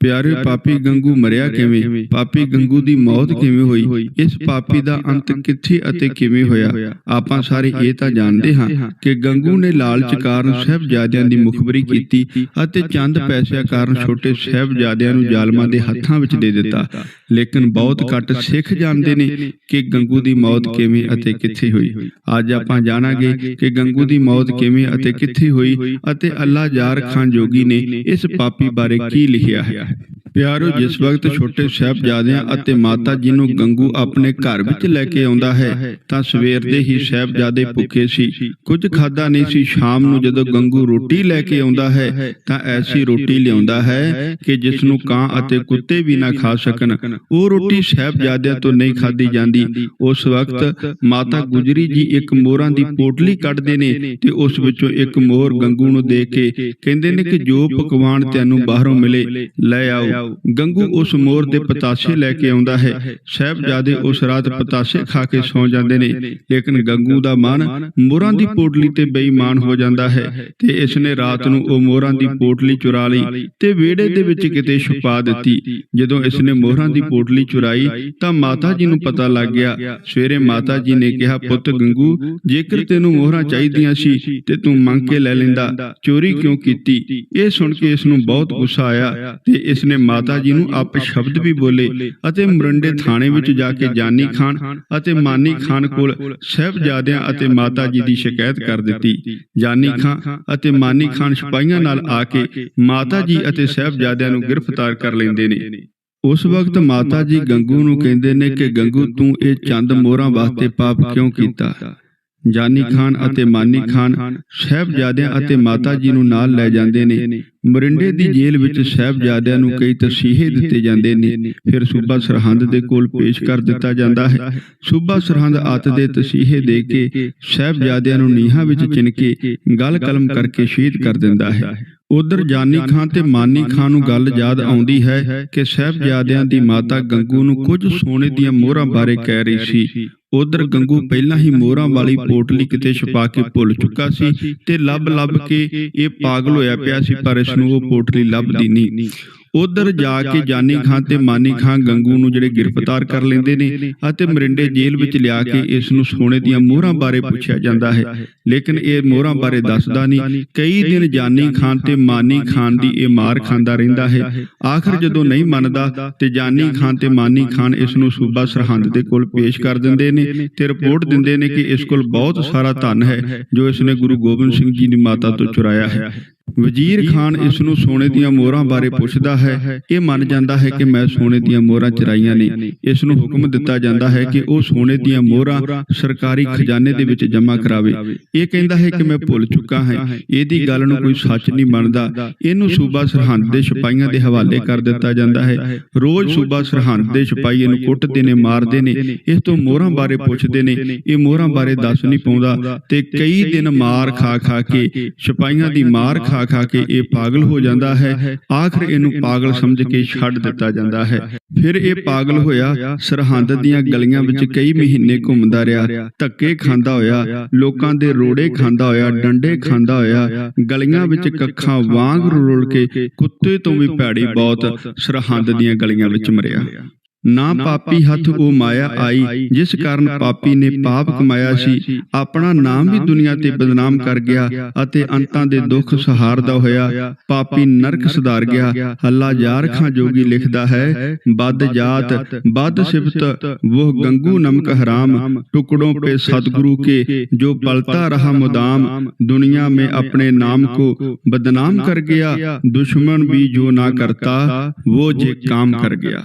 ਪਿਆਰੇ ਪਾਪੀ ਗੰਗੂ ਮਰਿਆ ਕਿਵੇਂ? ਪਾਪੀ ਗੰਗੂ ਦੀ ਮੌਤ ਕਿਵੇਂ ਹੋਈ? ਇਸ ਪਾਪੀ ਦਾ ਅੰਤ ਕਿੱਥੇ ਅਤੇ ਕਿਵੇਂ ਹੋਇਆ? ਆਪਾਂ ਸਾਰੇ ਇਹ ਤਾਂ ਜਾਣਦੇ ਹਾਂ ਕਿ ਗੰਗੂ ਨੇ ਲਾਲਚ ਕਾਰਨ ਸਹਿਬਜ਼ਾਦਿਆਂ ਦੀ ਮੁਖਬਰੀ ਕੀਤੀ ਅਤੇ ਚੰਦ ਪੈਸਿਆਂ ਕਾਰਨ ਛੋਟੇ ਸਹਿਬਜ਼ਾਦਿਆਂ ਨੂੰ ਜ਼ਾਲਮਾਂ ਦੇ ਹੱਥਾਂ ਵਿੱਚ ਦੇ ਦਿੱਤਾ। ਲੇਕਿਨ ਬਹੁਤ ਘੱਟ ਸਿੱਖ ਜਾਣਦੇ ਨੇ ਕਿ ਗੰਗੂ ਦੀ ਮੌਤ ਕਿਵੇਂ ਅਤੇ ਕਿੱਥੇ ਹੋਈ? ਅੱਜ ਆਪਾਂ ਜਾਣਾਂਗੇ ਕਿ ਗੰਗੂ ਦੀ ਮੌਤ ਕਿਵੇਂ ਅਤੇ ਕਿੱਥੇ ਹੋਈ ਅਤੇ ਅੱਲਾ ਯਾਰ ਖਾਨ ਜੋਗੀ ਨੇ ਇਸ ਪਾਪੀ ਬਾਰੇ ਕੀ ਲਿਖਿਆ ਹੈ ਪਿਆਰੋ ਜਿਸ ਵਕਤ ਛੋਟੇ ਸਾਹਿਬਜ਼ਾਦਿਆਂ ਅਤੇ ਮਾਤਾ ਜੀ ਨੂੰ ਗੰਗੂ ਆਪਣੇ ਘਰ ਵਿੱਚ ਲੈ ਕੇ ਆਉਂਦਾ ਹੈ ਤਾਂ ਸਵੇਰ ਦੇ ਹੀ ਸਾਹਿਬਜ਼ਾਦੇ ਭੁੱਖੇ ਸੀ। ਕੁਝ ਖਾਦਾ ਨਹੀਂ ਸੀ ਸ਼ਾਮ ਨੂੰ ਜਦੋਂ ਗੰਗੂ ਰੋਟੀ ਲੈ ਕੇ ਆਉਂਦਾ ਹੈ ਤਾਂ ਐਸੀ ਰੋਟੀ ਲਿਆਉਂਦਾ ਹੈ ਕਿ ਜਿਸ ਨੂੰ ਕਾਂ ਅਤੇ ਕੁੱਤੇ ਵੀ ਨਾ ਖਾ ਸਕਣ। ਉਹ ਰੋਟੀ ਸਾਹਿਬਜ਼ਾਦਿਆਂ ਤੋਂ ਨਹੀਂ ਖਾਦੀ ਜਾਂਦੀ। ਉਸ ਵਕਤ ਮਾਤਾ ਗੁਜਰੀ ਜੀ ਇੱਕ ਮੋਹਰਾਂ ਦੀ ਪੋਟਲੀ ਕੱਢਦੇ ਨੇ ਤੇ ਉਸ ਵਿੱਚੋਂ ਇੱਕ ਮੋਹਰ ਗੰਗੂ ਨੂੰ ਦੇ ਕੇ ਕਹਿੰਦੇ ਨੇ ਕਿ ਜੋ ਪਕਵਾਨ ਤੈਨੂੰ ਬਾਹਰੋਂ ਮਿਲੇ ਲੈ ਆਓ ਗੰਗੂ ਉਸ ਮੋਹਰ ਦੇ ਪਤਾਸੇ ਲੈ ਕੇ ਆਉਂਦਾ ਹੈ। ਸਾਹਿਬਜ਼ਾਦੇ ਉਸ ਰਾਤ ਪਤਾਸੇ ਖਾ ਕੇ ਸੌ ਜਾਂਦੇ ਨੇ। ਲੇਕਿਨ ਗੰਗੂ ਦਾ ਮਨ ਮੋਹਰਾਂ ਦੀ ਪੋਟਲੀ ਤੇ ਬੇਈਮਾਨ ਹੋ ਜਾਂਦਾ ਹੈ ਤੇ ਇਸ ਨੇ ਰਾਤ ਨੂੰ ਉਹ ਮੋਹਰਾਂ ਦੀ ਪੋਟਲੀ ਚੁਰਾ ਲਈ ਤੇ ਵਿਹੜੇ ਦੇ ਵਿੱਚ ਕਿਤੇ ਛੁਪਾ ਦਿੱਤੀ। ਜਦੋਂ ਇਸ ਨੇ ਮੋਹਰਾਂ ਦੀ ਪੋਟਲੀ ਚੁਰਾਈ ਤਾਂ ਮਾਤਾ ਜੀ ਨੂੰ ਪਤਾ ਲੱਗ ਗਿਆ ਸਵੇਰੇ ਮਾਤਾ ਜੀ ਨੇ ਕਿਹਾ ਪੁੱਤ ਗੰਗੂ ਜੇਕਰ ਤੈਨੂੰ ਮੋਹਰਾਂ ਚਾਹੀਦੀਆਂ ਸੀ ਤੇ ਤੂੰ ਮੰਗ ਕੇ ਲੈ ਲੈਂਦਾ ਚੋਰੀ ਕਿਉਂ ਕੀਤੀ ਇਹ ਸੁਣ ਕੇ ਇਸ ਨੂੰ ਬਹੁਤ ਗੁੱਸਾ ਆਇਆ ਤੇ ਇਸ ਨੇ ਮਾਤਾ ਜੀ ਨੂੰ ਆਪ ਸ਼ਬਦ ਵੀ ਬੋਲੇ ਅਤੇ ਮਰੰਡੇ ਥਾਣੇ ਵਿੱਚ ਜਾ ਕੇ ਜਾਨੀ ਖਾਨ ਅਤੇ ਮਾਨੀ ਖਾਨ ਕੋਲ ਸਹਿਬਜ਼ਾਦਿਆਂ ਅਤੇ ਮਾਤਾ ਜੀ ਦੀ ਸ਼ਿਕਾਇਤ ਕਰ ਦਿੱਤੀ। ਜਾਨੀ ਖਾਨ ਅਤੇ ਮਾਨੀ ਖਾਨ ਸਿਪਾਹੀਆਂ ਨਾਲ ਆ ਕੇ ਮਾਤਾ ਜੀ ਅਤੇ ਸਹਿਬਜ਼ਾਦਿਆਂ ਨੂੰ ਗ੍ਰਿਫਤਾਰ ਕਰ ਲੈਂਦੇ ਨੇ। ਉਸ ਵਕਤ ਮਾਤਾ ਜੀ ਗੰਗੂ ਨੂੰ ਕਹਿੰਦੇ ਨੇ ਕਿ, ਗੰਗੂ, ਤੂੰ ਇਹ ਚੰਦ ਮੋਹਰਾਂ ਵਾਸਤੇ ਪਾਪ ਕਿਉਂ ਕੀਤਾ? ਜਾਨੀ ਖਾਨ ਅਤੇ ਮਾਨੀ ਖਾਨ ਸਹਿਬਜ਼ਾਦਿਆਂ ਅਤੇ ਮਾਤਾ ਜੀ ਨੂੰ ਨਾਲ ਲੈ ਜਾਂਦੇ ਨੇ। ਮਰਿੰਡੇ ਦੀ ਜੇਲ੍ਹ ਵਿੱਚ ਸਹਿਬਜ਼ਾਦਿਆਂ ਨੂੰ ਕਈ ਤਸੀਹੇ ਦਿੱਤੇ ਜਾਂਦੇ ਨੇ। ਫਿਰ ਸੂਬਾ ਸਰਹੰਦ ਦੇ ਕੋਲ ਪੇਸ਼ ਕਰ ਦਿੱਤਾ ਜਾਂਦਾ ਹੈ। ਸੂਬਾ ਸਰਹੰਦ ਆਤ ਦੇ ਤਸੀਹੇ ਦੇ ਕੇ ਸਹਿਬਜ਼ਾਦਿਆਂ ਨੂੰ ਨੀਹਾਂ ਵਿੱਚ ਚਿਣ ਕੇ ਗਲ ਕਲਮ ਕਰਕੇ ਸ਼ਹੀਦ ਕਰ ਦਿੰਦਾ ਹੈ। ਉਧਰ ਜਾਨੀ ਖਾਨ ਤੇ ਮਾਨੀ ਖਾਨ ਨੂੰ ਗੱਲ ਯਾਦ ਆਉਂਦੀ ਹੈ ਕਿ ਸਹਿਬਜ਼ਾਦਿਆਂ ਦੀ ਮਾਤਾ ਗੰਗੂ ਨੂੰ ਕੁਝ ਸੋਨੇ ਦੀਆਂ ਮੋਹਰਾਂ ਬਾਰੇ ਕਹਿ ਰਹੀ ਸੀ। ਉਧਰ ਗੰਗੂ ਪਹਿਲਾਂ ਹੀ ਮੋਹਰਾਂ ਵਾਲੀ ਪੋਟਲੀ ਕਿਤੇ ਛੁਪਾ ਕੇ ਭੁੱਲ ਚੁੱਕਾ ਸੀ ਤੇ ਲੱਭ ਲੱਭ ਕੇ ਇਹ ਪਾਗਲ ਹੋਇਆ ਪਿਆ ਸੀ, ਪਰ ਇਸ ਨੂੰ ਉਹ ਪੋਟਲੀ ਲੱਭਦੀ ਨਹੀਂ। ਉਧਰ ਜਾ ਕੇ ਜਾਨੀ ਖਾਨ ਤੇ ਮਾਨੀ ਖਾਨ ਗੰਗੂ ਨੂੰ ਜਿਹੜੇ ਗ੍ਰਿਫਤਾਰ ਕਰ ਲੈਂਦੇ ਨੇ ਅਤੇ ਮਰਿੰਡੇ ਜੇਲ੍ਹ ਵਿੱਚ ਲਿਆ ਕੇ ਇਸ ਨੂੰ ਸੋਨੇ ਦੀਆਂ ਮੋਹਰਾਂ ਬਾਰੇ ਪੁੱਛਿਆ ਜਾਂਦਾ ਹੈ। ਲੇਕਿਨ ਇਹ ਮੋਹਰਾਂ ਬਾਰੇ ਦੱਸਦਾ ਨਹੀਂ। ਕਈ ਦਿਨ ਜਾਨੀ ਖਾਨ ਤੇ ਮਾਨੀ ਖਾਨ ਦੀ ਇਹ ਮਾਰ ਖਾਂਦਾ ਰਹਿੰਦਾ ਹੈ। ਆਖਰ ਜਦੋਂ ਨਹੀਂ ਮੰਨਦਾ ਤੇ ਜਾਨੀ ਖਾਨ ਤੇ ਮਾਨੀ ਖਾਨ ਇਸ ਨੂੰ ਸੂਬਾ ਸਰਹੰਦ ਦੇ ਕੋਲ ਪੇਸ਼ ਕਰ ਦਿੰਦੇ ਨੇ। ਤੇ ਰਿਪੋਰਟ ਦਿੰਦੇ ਨੇ ਕਿ ਇਸ ਕੋਲ ਬਹੁਤ ਸਾਰਾ ਧਨ ਹੈ ਜੋ ਇਸ ਨੇ ਗੁਰੂ ਗੋਬਿੰਦ ਸਿੰਘ ਜੀ ਦੀ ਮਾਤਾ ਤੋਂ ਚੁਰਾਇਆ ਹੈ। ਵਜ਼ੀਰ ਖਾਨ ਇਸ ਨੂੰ ਸੋਨੇ ਦੀਆਂ ਮੋਹਰਾਂ ਬਾਰੇ ਪੁੱਛਦਾ ਹੈ। ਇਹ ਮੰਨ ਜਾਂਦਾ ਹੈ ਕਿ ਮੈਂ ਸੋਨੇ ਦੀਆਂ ਮੋਹਰਾਂ ਚਰਾਈਆਂ ਨੇ। ਇਸ ਨੂੰ। ਹੁਕਮ ਦਿੱਤਾ ਜਾਂਦਾ ਹੈ ਕਿ ਉਹ ਸੋਨੇ ਦੀਆਂ ਮੋਹਰਾਂ ਸਰਕਾਰੀ ਖਜ਼ਾਨੇ ਦੇ ਵਿੱਚ ਜਮ੍ਹਾਂ ਕਰਾਵੇ। ਇਹ ਕਹਿੰਦਾ ਹੈ ਕਿ ਮੈਂ ਭੁੱਲ ਚੁੱਕਾ ਹਾਂ। ਇਹਦੀ ਗੱਲ ਨੂੰ ਕੋਈ ਸੱਚ ਨਹੀਂ ਮੰਨਦਾ। ਇਹਨੂੰ ਸੂਬਾ ਸਰਹੰਦ ਦੇ ਸਿਪਾਹੀਆਂ ਦੇ ਹਵਾਲੇ ਕਰ ਦਿੱਤਾ ਜਾਂਦਾ ਹੈ। ਰੋਜ਼ ਸੂਬਾ ਸਰਹੰਦ ਦੇ ਸਿਪਾਹੀ ਇਹਨੂੰ ਕੁੱਟਦੇ ਨੇ ਮਾਰਦੇ ਨੇ। ਇਸ ਤੋਂ ਮੋਹਰਾਂ ਬਾਰੇ ਪੁੱਛਦੇ ਨੇ ਇਹ ਮੋਹਰਾਂ ਬਾਰੇ ਦੱਸ ਨਹੀਂ ਪਾਉਂਦਾ ਤੇ ਕਈ ਦਿਨ ਮਾਰ ਖਾ ਖਾ ਕੇ ਸਿਪਾਹੀਆਂ ਦੀ ਮਾਰ ਖਾ ਖਾ ਕੇ ਇਹ ਪਾਗਲ ਹੋ ਜਾਂਦਾ ਹੈ ਆਖਰ ਇਹਨੂੰ ਪਾਗਲ ਸਮਝ ਕੇ ਛੱਡ ਦਿੱਤਾ ਜਾਂਦਾ ਹੈ। ਫਿਰ ਇਹ ਪਾਗਲ ਹੋਇਆ ਸਰਹੰਦ ਦੀਆਂ ਗਲੀਆਂ ਵਿੱਚ ਕਈ ਮਹੀਨੇ ਘੁੰਮਦਾ ਰਿਹਾ ਧੱਕੇ ਖਾਂਦਾ ਹੋਇਆ ਲੋਕਾਂ ਦੇ ਰੋੜੇ ਖਾਂਦਾ ਹੋਇਆ ਡੰਡੇ ਖਾਂਦਾ ਹੋਇਆ ਗਲੀਆਂ ਵਿੱਚ ਕੱਖਾਂ ਵਾਂਗ ਰੁਲ ਕੇ ਕੁੱਤੇ ਤੋਂ ਵੀ ਭੈੜੀ ਬਹੁਤ ਸਰਹੰਦ ਦੀਆਂ ਗਲੀਆਂ ਵਿੱਚ ਮਰਿਆ। ਨਾ ਪਾਪੀ ਹੱਥ ਉਹ ਮਾਇਆ ਆਈ ਜਿਸ ਕਾਰਨ ਪਾਪੀ ਨੇ ਪਾਪ ਕਮਾਇਆ ਸੀ ਆਪਣਾ ਨਾਮ ਵੀ ਦੁਨੀਆ ਤੇ ਬਦਨਾਮ ਕਰ ਗਿਆ ਅਤੇ ਅੰਤਾਂ ਦੇ ਦੁੱਖ ਸਹਾਰਦਾ ਹੋਇਆ ਪਾਪੀ ਨਰਕ ਸਦਾਰ ਗਿਆ ਹੱਲਾ ਯਾਰ ਖਾਂ ਜੋਗੀ ਲਿਖਦਾ ਹੈ ਬਦ ਜਾਤ ਬਦ ਸਿਫਤ ਉਹ ਗੰਗੂ ਨਮਕ ਹਰਾਮ ਟੁਕੜੋਂ ਪੇ ਸਤਿਗੁਰੂ ਕੇ ਜੋ ਪਲਤਾ ਰਹਾ ਮੁਦਾਮ ਦੁਨੀਆ ਮੇ ਆਪਣੇ ਨਾਮ ਕੋ ਬਦਨਾਮ ਕਰ ਗਿਆ ਦੁਸ਼ਮਣ ਵੀ ਜੋ ਨਾ ਕਰਤਾ ਉਹ ਜੇ ਕਾਮ ਕਰ ਗਿਆ